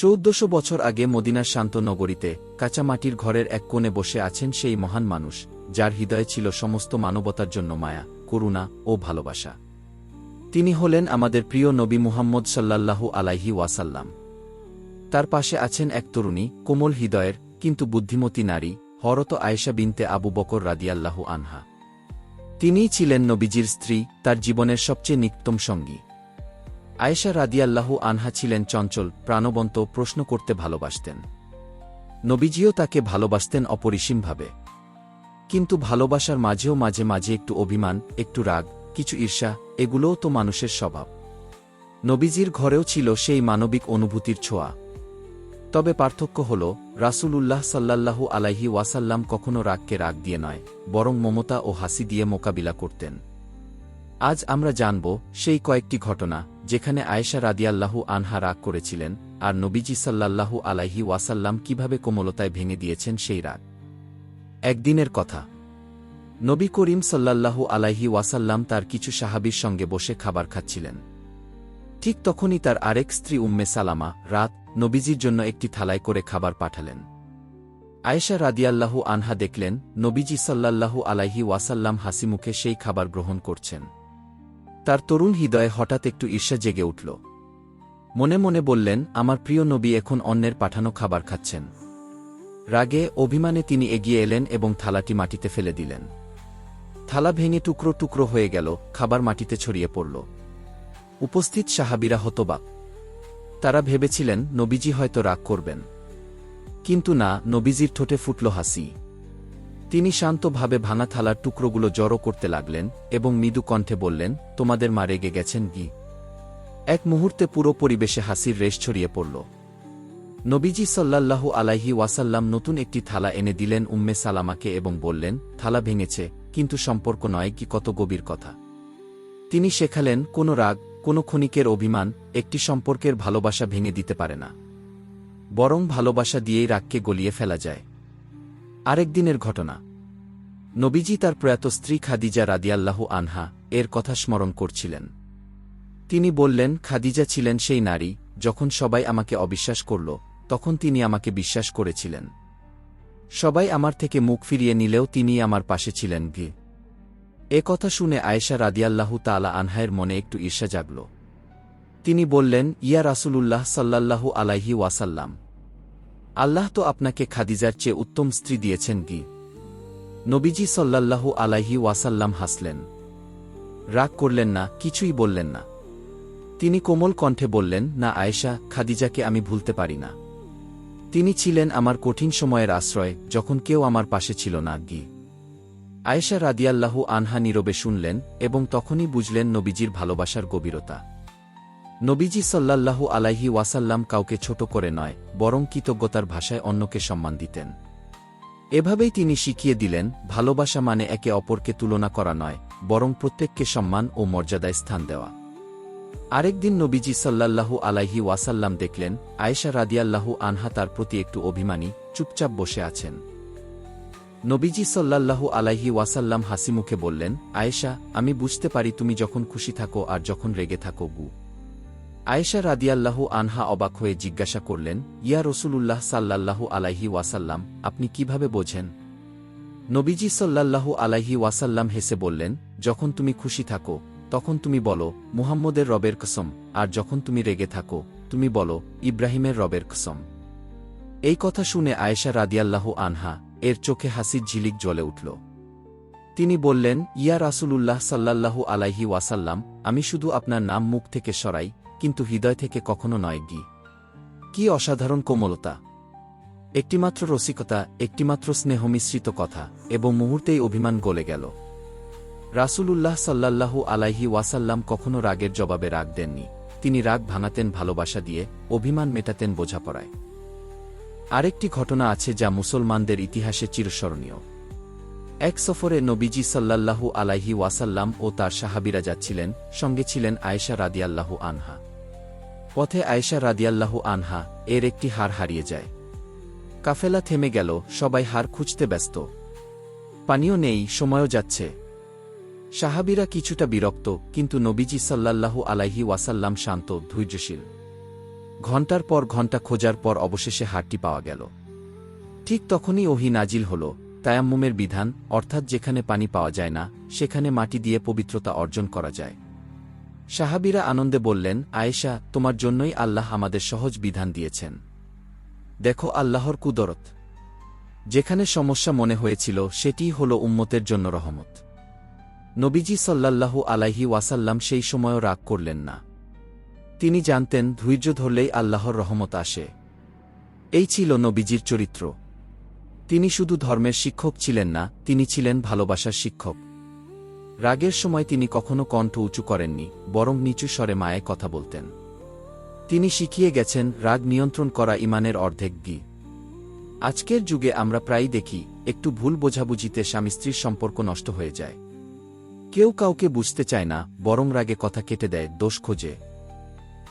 চৌদ্দশো বছর আগে মদিনার শান্ত নগরীতে কাঁচামাটির ঘরের এক কোণে বসে আছেন সেই মহান মানুষ, যার হৃদয়ে ছিল সমস্ত মানবতার জন্য মায়া, করুণা ও ভালোবাসা। তিনি হলেন আমাদের প্রিয় নবী মুহাম্মদ সাল্লাল্লাহু আলাইহি ওয়াসাল্লাম। তার পাশে আছেন এক তরুণী, কোমল হৃদয়ের, কিন্তু বুদ্ধিমতী নারী হরত আয়েশা বিনতে আবু বকর রাদিয়াল্লাহু আনহা। তিনিই ছিলেন নবীজির স্ত্রী, তার জীবনের সবচেয়ে নিত্যম সঙ্গী। আয়েশা রাদিয়াল্লাহু আনহা ছিলেন চঞ্চল, প্রাণবন্ত, প্রশ্ন করতে ভালোবাসতেন। নবীজিও তাকে ভালোবাসতেন অপরিসীমভাবে। কিন্তু ভালোবাসার মাঝেও মাঝে মাঝে একটু অভিমান, একটু রাগ, কিছু ঈর্ষা, এগুলোও তো মানুষের স্বভাব। নবীজির ঘরেও ছিল সেই মানবিক অনুভূতির ছোঁয়া। তবে পার্থক্য হল, রাসূলুল্লাহ সাল্লাল্লাহু আলাইহি ওয়াসাল্লাম কখনো রাগকে রাগ দিয়ে নয়, বরং মমতা ও হাসি দিয়ে মোকাবিলা করতেন। আজ আমরা জানব সেই কয়েকটি ঘটনা, যেখানে আয়েশা রাদিয়াল্লাহু আনহা রাগ করেছিলেন, আর নবীজি সাল্লাল্লাহু আলাইহি ওয়াসাল্লাম কীভাবে কোমলতায় ভেঙে দিয়েছেন সেই রাগ। একদিনের কথা। নবী করিম সাল্লাল্লাহু আলাইহি ওয়াসাল্লাম তার কিছু সাহাবীর সঙ্গে বসে খাবার খাচ্ছিলেন। ঠিক তখনই তার আরেক স্ত্রী উম্মে সালামা রাত নবীজির জন্য একটি থালায় করে খাবার পাঠালেন। আয়েশা রাদিয়াল্লাহু আনহা দেখলেন, নবীজি সাল্লাল্লাহু আলাইহি ওয়াসাল্লাম হাসিমুখে সেই খাবার গ্রহণ করছেন। তার তরুণ হৃদয়ে হঠাৎ একটু ঈর্ষা জেগে উঠল। মনে মনে বললেন, আমার প্রিয় নবী এখন অন্যের পাঠানো খাবার খাচ্ছেন। রাগে, অভিমানে তিনি এগিয়ে এলেন এবং থালাটি মাটিতে ফেলে দিলেন। থালা ভেঙে টুকরো টুকরো হয়ে গেল, খাবার মাটিতে ছড়িয়ে পড়ল। উপস্থিত সাহাবিরা হতবাক। তারা ভেবেছিলেন, নবীজি হয়তো রাগ করবেন। কিন্তু না, নবীজির ঠোঁটে ফুটল হাসি। তিনি শান্তভাবে ভাঙা থালার টুকরোগুলো জড়ো করতে লাগলেন এবং মৃদু কণ্ঠে বললেন, তোমাদের মা রেগে গেছেন কি? এক মুহূর্তে পুরো পরিবেশে হাসির রেশ ছড়িয়ে পড়ল। নবীজি সাল্লাল্লাহু আলাইহি ওয়াসাল্লাম নতুন একটি থালা এনে দিলেন উম্মে সালামাকে এবং বললেন, থালা ভেঙেছে, কিন্তু সম্পর্ক নয় কি কত গভীর কথা। তিনি শেখালেন, কোনো রাগ, কোনো ক্ষণিকের অভিমান, একটি সম্পর্কের ভালোবাসা ভেঙে দিতে পারে না। বরং ভালোবাসা দিয়েই রাগকে গলিয়ে ফেলা যায়। আরেক দিনের ঘটনা। নবীজি তার প্রয়াত স্ত্রী খাদিজা রাদিয়াল্লাহু আনহা এর কথা স্মরণ করছিলেন। তিনি বললেন, খাদিজা ছিলেন সেই নারী, যখন সবাই আমাকে অবিশ্বাস করল, তখন তিনি আমাকে বিশ্বাস করেছিলেন। সবাই আমার থেকে মুখ ফিরিয়ে নিলেও তিনি আমার পাশে ছিলেন ভি এ কথা শুনে আয়েশা রাদিয়াল্লাহু তালা আনহায়ের মনে একটু ঈর্ষা জাগল। তিনি বললেন, ইয়া রাসূলুল্লাহ সাল্লাল্লাহু আলাইহি ওয়াসাল্লাম, আল্লাহ তো আপনাকে খাদিজার চেয়ে উত্তম স্ত্রী দিয়েছেন গি। নবীজি সাল্লাল্লাহু আলাইহি ওয়াসাল্লাম হাসলেন। রাগ করলেন না, কিছুই বললেন না। তিনি কোমল কণ্ঠে বললেন, না আয়েশা, খাদিজাকে আমি ভুলতে পারি না। তিনি ছিলেন আমার কঠিন সময়ের আশ্রয়, যখন কেউ আমার পাশে ছিল না গি আয়েশা রাদিয়াল্লাহু আনহা নীরবে শুনলেন এবং তখনই বুঝলেন নবীজির ভালোবাসার গভীরতা। নবীজি সাল্লাল্লাহু আলাইহি ওয়াসাল্লাম কাউকে ছোট করে নয়, বরং কৃতজ্ঞতার ভাষায় অন্যকে সম্মান দিতেন। এভাবেই তিনি শিখিয়ে দিলেন, ভালোবাসা মানে একে অপরকে তুলনা করা নয়, বরং প্রত্যেককে সম্মান ও মর্যাদায় স্থান দেওয়া। আরেকদিন নবীজি সাল্লাল্লাহু আলাইহি ওয়াসাল্লাম দেখলেন, আয়েশা রাদিয়াল্লাহু আনহা তার প্রতি একটু অভিমানী, চুপচাপ বসে আছেন। নবীজি সাল্লাল্লাহু আলাইহি ওয়াসাল্লাম হাসিমুখে বললেন, আয়েশা, আমি বুঝতে পারি তুমি যখন খুশি থাকো আর যখন রেগে থাকো গু। আয়েশা রাদিয়াল্লাহু আনহা অবাক হয়ে জিজ্ঞাসা করলেন, ইয়া রসুলুল্লাহ সাল্লাল্লাহু আলাইহি ওয়াসাল্লাম, আপনি কীভাবে বোঝেন? নবীজি সাল্লাল্লাহু আলাইহি ওয়াসাল্লাম হেসে বললেন, যখন তুমি খুশি থাকো, তখন তুমি বলো, মুহাম্মদের রবের কসম, আর যখন তুমি রেগে থাকো, তুমি বলো, ইব্রাহিমের রবের কসম। এই কথা শুনে আয়েশা রাদিয়াল্লাহু আনহা এর চোখে হাসির ঝিলিক জ্বলে উঠল। তিনি বললেন, ইয়া রাসূলুল্লাহ সাল্লাল্লাহু আলাইহি ওয়াসাল্লাম, আমি শুধু আপনার নাম মুখ থেকে সরাই কিন্তু হৃদয় থেকে কখনো নয় গি। কি অসাধারণ কোমলতা। একটিমাত্র রসিকতা, একটিমাত্র স্নেহ মিশ্রিত কথা, এবং মুহূর্তেই অভিমান গলে গেল। রাসূলুল্লাহ সাল্লাল্লাহু আলাইহি ওয়াসাল্লাম কখনো রাগের জবাবে রাগ দেননি। তিনি রাগ ভাঙাতেন, ভালোবাসা দিয়ে, অভিমান মেটাতেন বোঝাপড়ায়। আরেকটি ঘটনা আছে যা মুসলমানদের ইতিহাসে চিরস্মরণীয়। এক সফরে নবীজি সাল্লাল্লাহু আলাইহি ওয়াসাল্লাম ও তার সাহাবিরা যাচ্ছিলেন, সঙ্গে ছিলেন আয়েশা রাদিয়াল্লাহু আনহা। পথে আয়েশা রাদিয়াল্লাহু আনহা এর একটি হার হারিয়ে যায়। কাফেলা থেমে গেল, সবাই হার খুঁজতে ব্যস্ত। পানীয় নেই, সময়ও যাচ্ছে। সাহাবিরা কিছুটা বিরক্ত, কিন্তু নবীজি সাল্লাল্লাহু আলাইহি ওয়াসাল্লাম শান্ত, ধৈর্যশীল। ঘণ্টার পর ঘণ্টা খোঁজার পর অবশেষে হারটি পাওয়া গেল। ঠিক তখনই ওহি নাজিল হল, তায়াম্মুমের বিধান, অর্থাৎ যেখানে পানি পাওয়া যায় না, সেখানে মাটি দিয়ে পবিত্রতা অর্জন করা যায়। সাহাবিরা আনন্দে বললেন, আয়েশা, তোমার জন্যই আল্লাহ আমাদের সহজ বিধান দিয়েছেন। দেখো আল্লাহর কুদরত। যেখানে সমস্যা মনে হয়েছিল, সেটিই হল উম্মতের জন্য রহমত। নবীজি সাল্লাল্লাহু আলাইহি ওয়াসাল্লাম সেই সময়ও রাগ করলেন না। তিনি জানতেন, ধৈর্য ধরলেই আল্লাহর রহমত আসে। এই ছিল নবীজির চরিত্র। তিনি শুধু ধর্মের শিক্ষক ছিলেন না, তিনি ছিলেন ভালোবাসার শিক্ষক। রাগের সময় তিনি কখনো কণ্ঠ উঁচু করেননি, বরং নিচু স্বরে মায়ে কথা বলতেন। তিনি শিখিয়ে গেছেন, রাগ নিয়ন্ত্রণ করা ইমানের অর্ধেক গি। আজকের যুগে আমরা প্রায়ই দেখি, একটু ভুল বোঝাবুঝিতে স্বামী স্ত্রীর সম্পর্ক নষ্ট হয়ে যায়। কেউ কাউকে বুঝতে চায় না, বরং রাগে কথা কেটে দেয়, দোষ খোঁজে।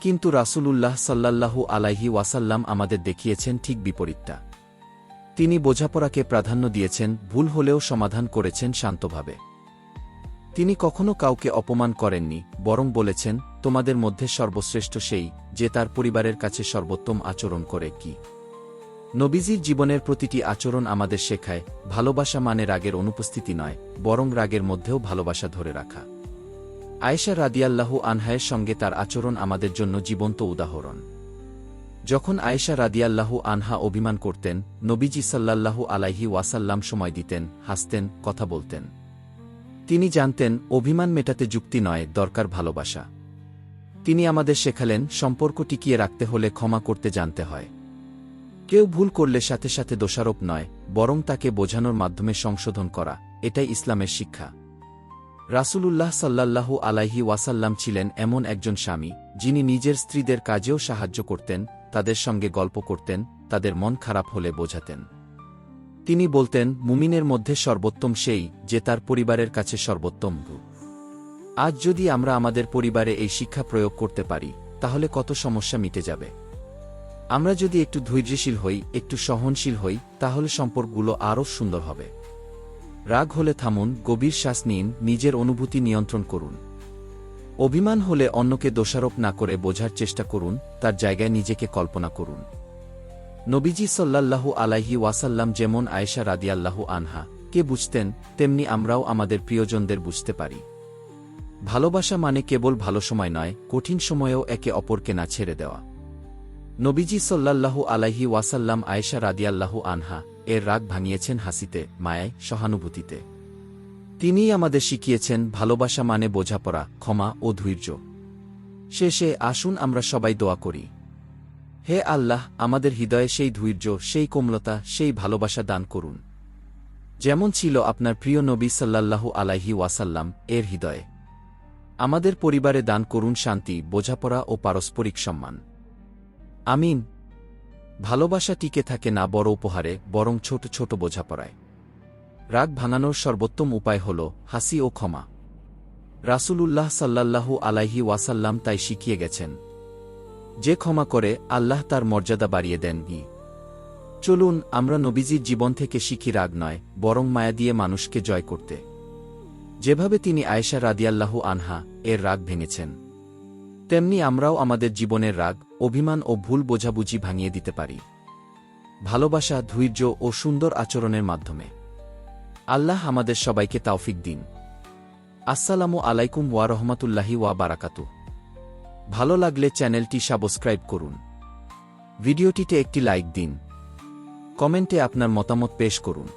কিন্তু রাসূলুল্লাহ সাল্লাল্লাহু আলাইহি ওয়াসাল্লাম আমাদের দেখিয়েছেন ঠিক বিপরীতটা। তিনি বোঝাপড়াকে প্রাধান্য দিয়েছেন, ভুল হলেও সমাধান করেছেন শান্তভাবে। তিনি কখনো কাউকে অপমান করেননি, বরং বলেছেন, তোমাদের মধ্যে সর্বশ্রেষ্ঠ সেই, যে তার পরিবারের কাছে সর্বোত্তম আচরণ করে কি? নবীজির জীবনের প্রতিটি আচরণ আমাদের শেখায়, ভালোবাসা মানে রাগের অনুপস্থিতি নয়, বরং রাগের মধ্যেও ভালোবাসা ধরে রাখা। আয়েশা রাদিয়াল্লাহু আনহায়ের সঙ্গে তার আচরণ আমাদের জন্য জীবন্ত উদাহরণ। যখন আয়েশা রাদিয়াল্লাহু আনহা অভিমান করতেন, নবীজি সাল্লাল্লাহু আলাইহি ওয়াসাল্লাম সময় দিতেন, হাসতেন, কথা বলতেন। তিনি জানতেন, অভিমান মেটাতে যুক্তি নয়, দরকার ভালোবাসা। তিনি আমাদের শেখালেন, সম্পর্ক টিকিয়ে রাখতে হলে ক্ষমা করতে জানতে হয়। কেউ ভুল করলে সাথে সাথে দোষারোপ নয়, বরং তাকে বোঝানোর মাধ্যমে সংশোধন করা, এটাই ইসলামের শিক্ষা। রাসূলুল্লাহ সাল্লাল্লাহু আলাইহি ওয়াসাল্লাম ছিলেন এমন একজন স্বামী, যিনি নিজের স্ত্রীদের কাজেও সাহায্য করতেন, তাদের সঙ্গে গল্প করতেন, তাদের মন খারাপ হলে বোঝাতেন। তিনি বলতেন, মুমিনের মধ্যে সর্বোত্তম সেই, যে তার পরিবারের কাছে সর্বোত্তম আজ যদি আমরা আমাদের পরিবারে এই শিক্ষা প্রয়োগ করতে পারি, তাহলে কত সমস্যা মিটে যাবে। আমরা যদি একটু ধৈর্যশীল হই, একটু সহনশীল হই, তাহলে সম্পর্কগুলো আরও সুন্দর হবে। রাগ হলে থামুন, গভীর শ্বাস নিন, নিজের অনুভূতি নিয়ন্ত্রণ করুন। অভিমান হলে অন্যকে দোষারোপ না করে বোঝার চেষ্টা করুন, তার জায়গায় নিজেকে কল্পনা করুন। নবীজি সাল্লাল্লাহু আলাইহি ওয়াসাল্লাম যেমন আয়েশা রাদিয়াল্লাহু আনহা কে বুঝতেন, তেমনি আমরাও আমাদের প্রিয়জনদের বুঝতে পারি। ভালোবাসা মানে কেবল ভালো সময় নয়, কঠিন সময়েও একে অপরকে না ছেড়ে দেওয়া। নবীজি সাল্লাল্লাহু আলাইহি ওয়াসাল্লাম আয়েশা রাদিয়াল্লাহু আনহা এর রাগ ভাঙিয়েছেন হাসিতে, মায়ায়, সহানুভূতিতে। তিনিই আমাদের শিখিয়েছেন, ভালোবাসা মানে বোঝাপড়া, ক্ষমা ও ধৈর্য। শেষে আসুন আমরা সবাই দোয়া করি। হে আল্লাহ, আমাদের হৃদয়ে সেই ধৈর্য, সেই কোমলতা, সেই ভালোবাসা দান করুন। যেমন ছিল আপনার প্রিয় নবী সাল্লাল্লাহু আলাইহি ওয়াসাল্লাম, এর হৃদয়ে। আমাদের পরিবারে দান করুন শান্তি, বোঝাপড়া ও পারস্পরিক সম্মান। আমিন। ভালোবাসা টিকে থাকে না বড় উপহারে, বরং ছোট ছোট বোঝাপড়ায়। রাগ ভাঙানোর সর্বোত্তম উপায় হল হাসি ও ক্ষমা। রাসূলুল্লাহ সাল্লাল্লাহু আলাইহি ওয়াসাল্লাম তাই শিখিয়ে গেছেন যে ক্ষমা করে আল্লাহ তার মর্যাদা বাড়িয়ে দেন ই চলুন, আমরা নবীজির জীবন থেকে শিখি রাগ নয়, বরং মায়া দিয়ে মানুষকে জয় করতে। যেভাবে তিনি আয়েশা রাদিয়াল্লাহু আনহা এর রাগ ভেঙেছেন, তেমনি আমরাও আমাদের জীবনের রাগ, অভিমান ও ভুল বোঝাবুঝি ভাঙিয়ে দিতে পারি। ভালোবাসা, ধৈর্য ও সুন্দর আচরণের মাধ্যমে। আল্লাহ আমাদের সবাইকে তাওফিক দিন। আসসালামু আলাইকুম ওয়া রহমতুল্লাহি ওয়া বারাকাতু ভালো লাগলে চ্যানেলটি সাবস্ক্রাইব করুন। ভিডিওটিতে একটি লাইক দিন। কমেন্টে আপনার মতামত পেশ করুন।